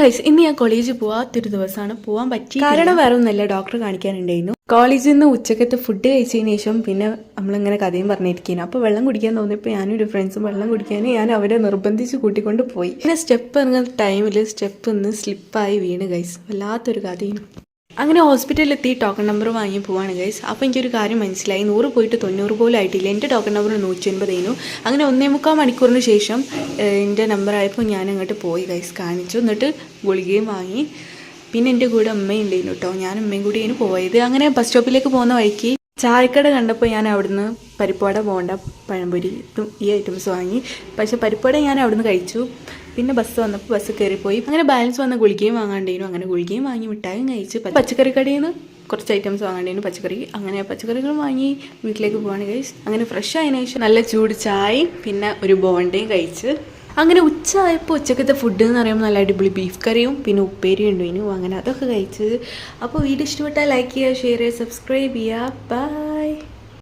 Guys ഇന്ന് ഞാൻ കോളേജിൽ പോവാത്തൊരു ദിവസമാണ്. പോവാൻ പറ്റി കാരണം വേറെ ഒന്നല്ല ഡോക്ടർ കാണിക്കാനുണ്ടായിരുന്നു. കോളേജിൽ നിന്ന് ഉച്ചക്കത്തെ ഫുഡ് കഴിച്ചതിന് ശേഷം പിന്നെ നമ്മളിങ്ങനെ കഥയും പറഞ്ഞിരിക്കുന്നു. അപ്പോൾ വെള്ളം കുടിക്കാൻ തോന്നിയപ്പോൾ ഞാനും ഒരു ഫ്രണ്ട്സും വെള്ളം കുടിക്കാൻ ഞാൻ അവരെ നിർബന്ധിച്ച് കൂട്ടിക്കൊണ്ട് പോയി. പിന്നെ സ്റ്റെപ്പ് ഇറങ്ങുന്ന ടൈമിൽ സ്റ്റെപ്പ് ഒന്ന് സ്ലിപ്പായി വീണ് ഗൈസ് വല്ലാത്തൊരു കഥയും. അങ്ങനെ ഹോസ്പിറ്റലിൽ എത്തി ടോക്കൺ നമ്പർ വാങ്ങി പോവാണ് ഗൈസ് അപ്പോൾ എനിക്കൊരു കാര്യം മനസ്സിലായി. നൂറ് പോയിട്ട് തൊണ്ണൂറ് പോലും ആയിട്ടില്ല. എന്റെ ടോക്കൺ നമ്പർ നൂറ്റി എൺപതേനു അങ്ങനെ ഒന്നേ മുക്കാൽ മണിക്കൂറിന് ശേഷം എന്റെ നമ്പർ ആയപ്പോൾ ഞാൻ അങ്ങോട്ട് പോയി ഗൈസ് കാണിച്ചു. എന്നിട്ട് ഗുളികയും വാങ്ങി. പിന്നെ എന്റെ കൂടെ അമ്മയുണ്ടായിരുന്നു കേട്ടോ ഞാൻ അമ്മയും കൂടി അതിന് പോയത്. അങ്ങനെ ബസ് സ്റ്റോപ്പിലേക്ക് പോകുന്ന വഴിക്ക് ചായക്കട കണ്ടപ്പോൾ ഞാൻ അവിടുന്ന് പരിപ്പാട പോകണ്ട പഴംപൊരി ഈ ഐറ്റംസ് വാങ്ങി. പക്ഷേ പരിപ്പാട ഞാൻ അവിടുന്ന് കഴിച്ചു. പിന്നെ ബസ് വന്നപ്പോൾ ബസ് കയറിപ്പോയി അങ്ങനെ ബാലൻസ് വന്ന ഗുളികയും വാങ്ങാണ്ടേനു. അങ്ങനെ ഗുളികയും വാങ്ങി മിഠായും കഴിച്ച് പച്ചക്കറി കടയിൽ നിന്ന് കുറച്ച് ഐറ്റംസ് വാങ്ങാണ്ടേനു പച്ചക്കറി. അങ്ങനെ പച്ചക്കറികൾ വാങ്ങി വീട്ടിലേക്ക് പോവാണ് കഴിച്ച് അങ്ങനെ ഫ്രഷ് ആയതിനു ശേഷം നല്ല ചൂട് ചായയും പിന്നെ ഒരു ബോണ്ടയും കഴിച്ച് അങ്ങനെ ഉച്ച ആയപ്പോൾ ഉച്ചക്കത്തെ ഫുഡ് എന്ന് പറയുമ്പോൾ നല്ല അടിപൊളി ബീഫ് കറിയും പിന്നെ ഉപ്പേരിയും ഇനി അങ്ങനെ അതൊക്കെ കഴിച്ചത് അപ്പോൾ വീഡിയോ ഇഷ്ടപ്പെട്ടാൽ ലൈക്ക് ചെയ്യുക ഷെയർ ചെയ്യുക സബ്സ്ക്രൈബ് ചെയ്യുക. ബൈ